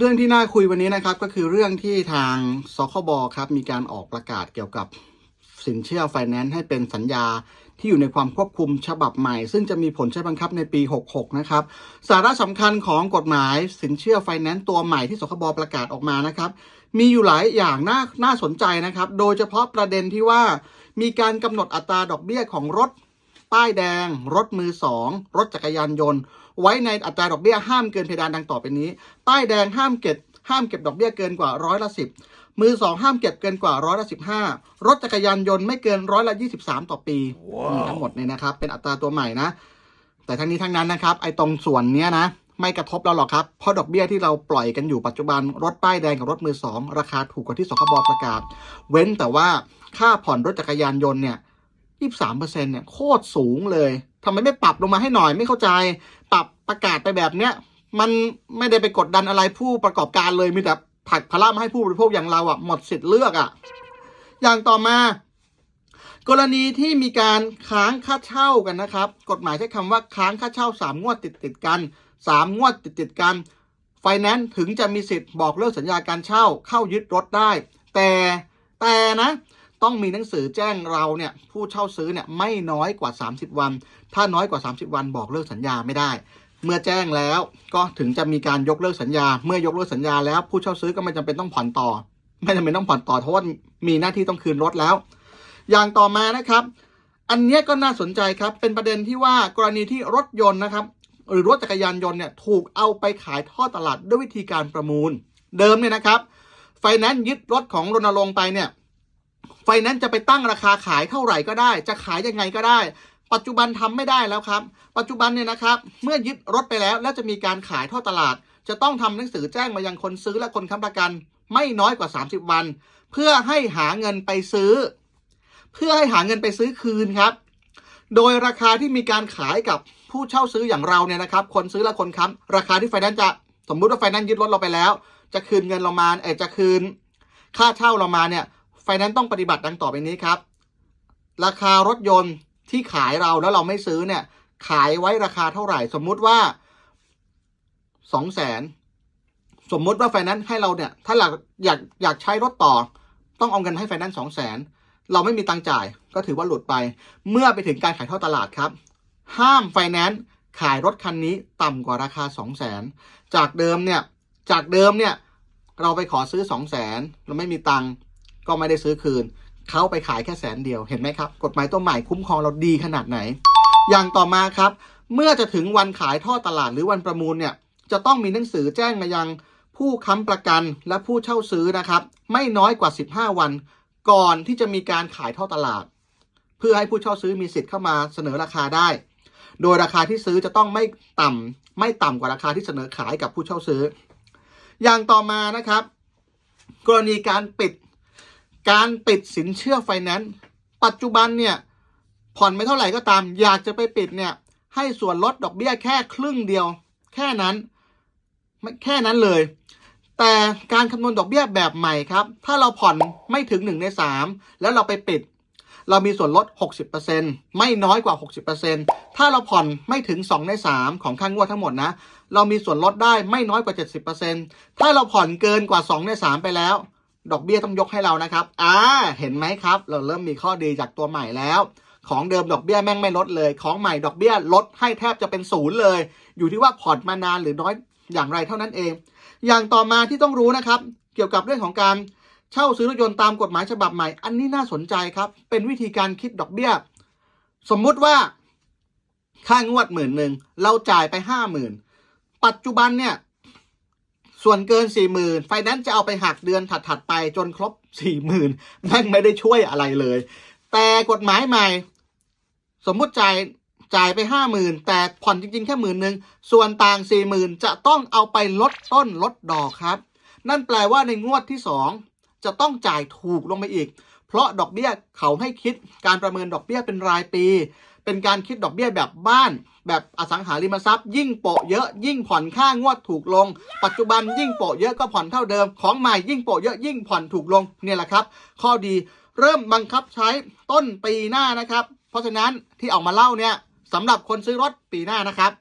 เรื่องที่น่าคุยวันนี้นะครับ ก็คือเรื่องที่ทางสคบครับมีการออกประกาศเกี่ยวกับสินเชื่อไฟแนนซ์ให้เป็นสัญญาที่อยู่ในความควบคุมฉบับใหม่ ซึ่งจะมีผลใช้บังคับในปี 66 นะครับ สาระสำคัญของกฎหมายสินเชื่อไฟแนนซ์ตัวใหม่ที่สคบประกาศออกมานะครับ มีอยู่หลายอย่างน่าน่าสนใจนะครับ โดยเฉพาะประเด็นที่ว่า มีการกำหนดอัตราดอกเบี้ยของรถ ป้ายแดง รถมือสองรถจักรยานยนต์ ไว้ในอัตราดอกเบี้ยห้ามเกินเพดานดังต่อไปนี้ ป้ายแดงห้ามเก็บห้ามเก็บดอกเบี้ยเกินกว่าร้อยละสิบมือสองห้ามเก็บเกินกว่าร้อยละสิบห้ารถจักรยานยนต์ไม่เกินร้อยละยี่สิบสามต่อปีนี่ทั้งหมดเนี่ยนะครับ เป็นอัตราตัวใหม่นะ แต่ทั้งนี้ทั้งนั้นนะครับ ไอ้ตรงส่วนเนี้ยนะ ไม่กระทบเราหรอกครับ เพราะดอกเบี้ยที่เราปล่อยกันอยู่ปัจจุบัน รถป้ายแดงกับรถมือสองราคาถูกกว่าที่สคบประกาศ เว้นแต่ว่าค่าผ่อนรถจักรยานยนต์เนี่ย ยี่สามเปอร์เซ็นเนี่ยโคตรสูงเลยทำไมไม่ปรับลงมาให้หน่อยไม่เข้าใจ ปรับประกาศไปแบบเนี้ย มันไม่ได้ไปกดดันอะไรผู้ประกอบการเลยมีแต่ผลักภาระมาให้ผู้บริโภคอย่างเราอะ่ะหมดสิทธิ์เลือกอะ่ะ อย่างต่อมากรณีที่มีการค้างค่าเช่ากันนะครับ กฎหมายใช้คำว่าค้างค่าเช่าสามงวดติดติดกันสามงวดติดติดกัน ไฟแนนซ์ถึงจะมีสิทธิ์บอกเลิกสัญญาการเช่าเข้ายึดรถได้ แต่แต่นะ ต้องมีหนังสือแจ้งเราเนี่ยผู้เช่าซื้อเนี่ยไม่น้อยกว่า 30 วัน ถ้าน้อยกว่า 30 วันบอกเลิกสัญญาไม่ได้ เมื่อแจ้งแล้วก็ถึงจะมีการยกเลิกสัญญา เมื่อยกเลิกสัญญาแล้วผู้เช่าซื้อก็ไม่จำเป็นต้องผ่อนต่อ ไม่จำเป็นต้องผ่อนต่อเพราะว่ามีหน้าที่ต้องคืนรถแล้ว อย่างต่อมานะครับ อันนี้ก็น่าสนใจครับ เป็นประเด็นที่ว่ากรณีที่รถยนต์นะครับ หรือรถจักรยานยนต์เนี่ยถูกเอาไปขายทอดตลาดด้วยวิธีการประมูล เดิมเนี่ยนะครับไฟแนนซ์ยึดรถของรณรงค์ไปเนี่ย ฟแนนซ์จะไปตั้งราคาขายเท่าไหร่ก็ได้ จะขายยังไงก็ได้ ปัจจุบันทำไม่ได้แล้วครับ ปัจจุบันเนี่ยนะครับ เมื่อยึดรถไปแล้ว แล้วจะมีการขายท่อตลาด จะต้องทำหนังสือแจ้งมายังคนซื้อและคนค้ำประกัน ไม่น้อยกว่า 30 วัน เพื่อให้หาเงินไปซื้อ เพื่อให้หาเงินไปซื้อคืนครับ โดยราคาที่มีการขายกับผู้เช่าซื้ออย่างเราเนี่ยนะครับ คนซื้อและคนค้ำราคาที่ไฟแนนซ์จะสมมุติว่าไฟแนนซ์ยึดรถเราไปแล้ว จะคืนเงินเรามาเออจะคืน ค่าเช่าเรามาเนี่ย ฟแนนซ์ต้องปฏิบัติดังต่อไปนี้ครับ ราคารถยนต์ที่ขายเราแล้วเราไม่ซื้อเนี่ย ขายไว้ราคาเท่าไหร่ สมมุติว่าสองแสนสมมุติว่าไฟแนนซ์ให้เราเนี่ย ถ้าเราอยากอยากใช้รถต่อ ต้องเอาเงินให้ไฟแนนซ์สองแสนเราไม่มีตังจ่ายก็ถือว่าหลุดไป เมื่อไปถึงการขายท่อตลาดครับ ห้ามไฟแนนซ์ขายรถคันนี้ต่ำกว่าราคาสองแสนจากเดิมเนี่ย จากเดิมเนี่ย เราไปขอซื้อสองแสนเราไม่มีตังค์ ก็ไม่ได้ซื้อคืน เขาไปขายแค่แสนเดียวเห็นไหมครับ กฎหมายตัวใหม่คุ้มครองเราดีขนาดไหน อย่างต่อมาครับ เมื่อจะถึงวันขายท่อตลาดหรือวันประมูลเนี่ยจะต้องมีหนังสือแจ้งมายังผู้ค้ำประกันและผู้เช่าซื้อนะครับ ไม่น้อยกว่า 15 วัน ก่อนที่จะมีการขายท่อตลาด เพื่อให้ผู้เช่าซื้อมีสิทธิ์เข้ามาเสนอราคาได้ โดยราคาที่ซื้อจะต้องไม่ต่ำไม่ต่ำกว่าราคาที่เสนอขายกับผู้เช่าซื้อ อย่างต่อมานะครับ กรณีการปิด การปิดสินเชื่อไฟแนนซ์ปัจจุบันเนี่ยผ่อนไม่เท่าไหร่ก็ตาม อยากจะไปปิดเนี่ย ให้ส่วนลดดอกเบี้ยแค่ครึ่งเดียว แค่นั้นไม่แค่นั้นเลย แต่การคำนวณดอกเบี้ยแบบใหม่ครับ ถ้าเราผ่อนไม่ถึง1ใน3 แล้วเราไปปิด เรามีส่วนลด 60%ไม่น้อยกว่า 60%ถ้าเราผ่อนไม่ถึง 2 ใน 3 ของค่างวดทั้งหมดนะ เรามีส่วนลดได้ไม่น้อยกว่า 70%ถ้าเราผ่อนเกินกว่า 2 ใน 3 ไปแล้ว ดอกเบี้ยต้องยกให้เรานะครับ อ่า เห็นไหมครับ เราเริ่มมีข้อดีจากตัวใหม่แล้ว ของเดิมดอกเบี้ยแม่งไม่ลดเลย ของใหม่ดอกเบี้ยลดให้แทบจะเป็นศูนย์เลย อยู่ที่ว่าผ่อนมานานหรือน้อยอย่างไรเท่านั้นเอง อย่างต่อมาที่ต้องรู้นะครับ เกี่ยวกับเรื่องของการเช่าซื้อรถยนต์ตามกฎหมายฉบับใหม่ อันนี้น่าสนใจครับ เป็นวิธีการคิดดอกเบี้ย สมมุติว่า ค่างวดหมื่นหนึ่งเราจ่ายไปห้าหมื่นปัจจุบันเนี่ย ส่วนเกินสี่หมื่นไฟแนนซ์จะเอาไปหักเดือนถัด ๆ ไปจนครบสี่หมื่นแม่งไม่ได้ช่วยอะไรเลย แต่กฎหมายใหม่ สมมุติจ่ายจ่ายไปห้าหมื่นแต่ผ่อนจริง ๆ แค่หมื่นหนึ่งส่วนต่างสี่หมื่นจะต้องเอาไปลดต้นลดดอกครับ นั่นแปลว่าในงวดที่สองจะต้องจ่ายถูกลงไปอีก เพราะดอกเบี้ยเขาให้คิดการประเมินดอกเบี้ยเป็นรายปี เป็นการคิดดอกเบี้ยแบบบ้าน แบบอสังหาริมทรัพย์ ยิ่งโปะเยอะยิ่งผ่อนค่างวดถูกลง ปัจจุบันยิ่งโปะเยอะก็ผ่อนเท่าเดิม ของใหม่ยิ่งโปะเยอะยิ่งผ่อนถูกลงเนี่ยแหละครับ ข้อดีเริ่มบังคับใช้ต้นปีหน้านะครับ เพราะฉะนั้นที่ออกมาเล่าเนี่ยสำหรับคนซื้อรถปีหน้านะครับ